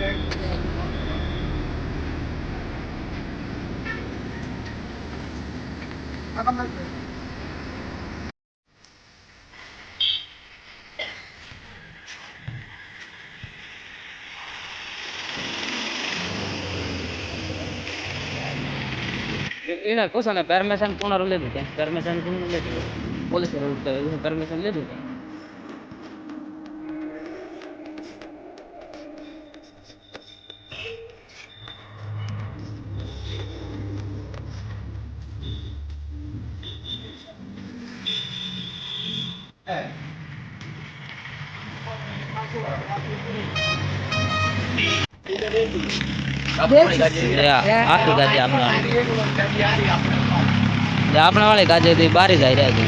Yhdellä kosanen permisen punarulle permisen punarulle permisen punarulle permisen punarulle permisen punarulle permisen punarulle આખી ગાડી આપણે આપણે વાળી ગાજે થી બારી જાય રહ્યા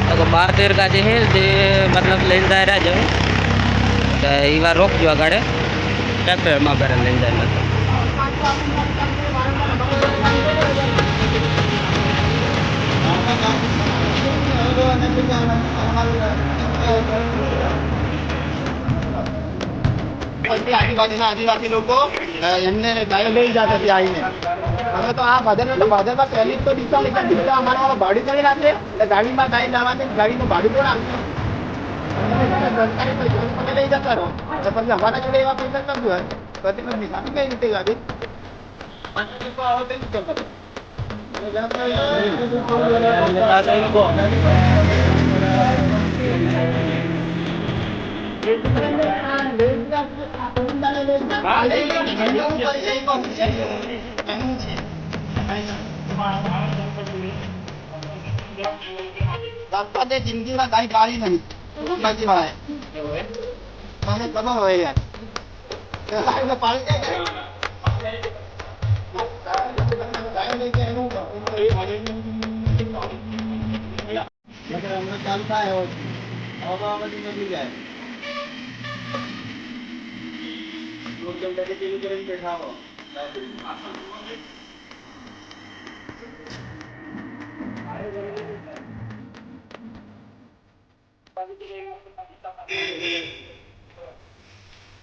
છે તો બાર તેર ગાજે છે તે મતલબ લઈને જાય રહ્યા છે તો એ વાર રોકજો આગળ ટ્રેક્ટરમાં કરે લઈને જાય મતલબ પછી આજુબાજુના આદિવાસી લોકો એમને ગાયો લઈ જતા ત્યાં આવીને. અમે તો આ ભાદર ભાદરમાં પહેલી તો દિશા લીધા. દિશા અમારા ભાડું કરી રાખે એટલે ગાડીમાં ગાડી લાવવાની ગાડીનું ભાડું પણ આપશે? તમે લઈ જતા રહો. તો પછી અમારા જોડે એવા પૈસા નથી હોય? તો પછી નિશાની કઈ રીતે ગાડી આવો તો શું કરતા? દાંતાને જિંદગીમાં કાંઈ ગાળી નહીં નથી મારે મને ખબર હોય યાર પાડી દે કે? ગાડી લઈ જાય એનું નકર હમણાં ચાલુ થાય હવે. બધી નથી જાય હો.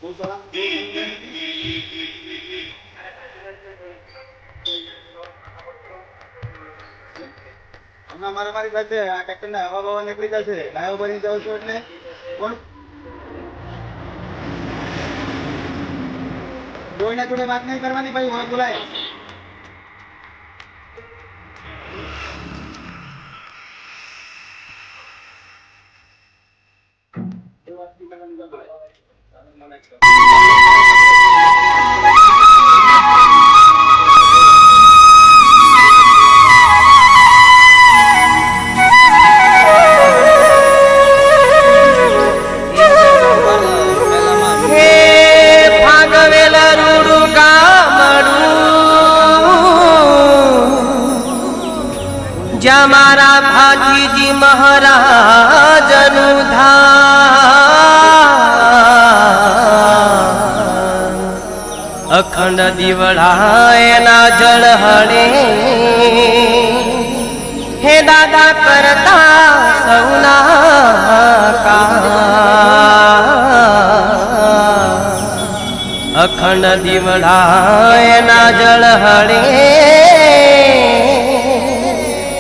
બહુ સારા. હમણાં મારા મારી પાસે આ ટ્રેક્ટરના હવા બવા નીકળી જશે લાયો બની જાવ છું એટલે કોણ જોઈને જોડે વાત નહીં કરવાની ભાઈ ઓળખ બોલાય હે ગામડું જ્યાં મારા ધામ. અખંડ દીવડા એના જળ હળે. હે દાદા કરતા સૌના કા અખંડ દીવડા એના જળ હળે.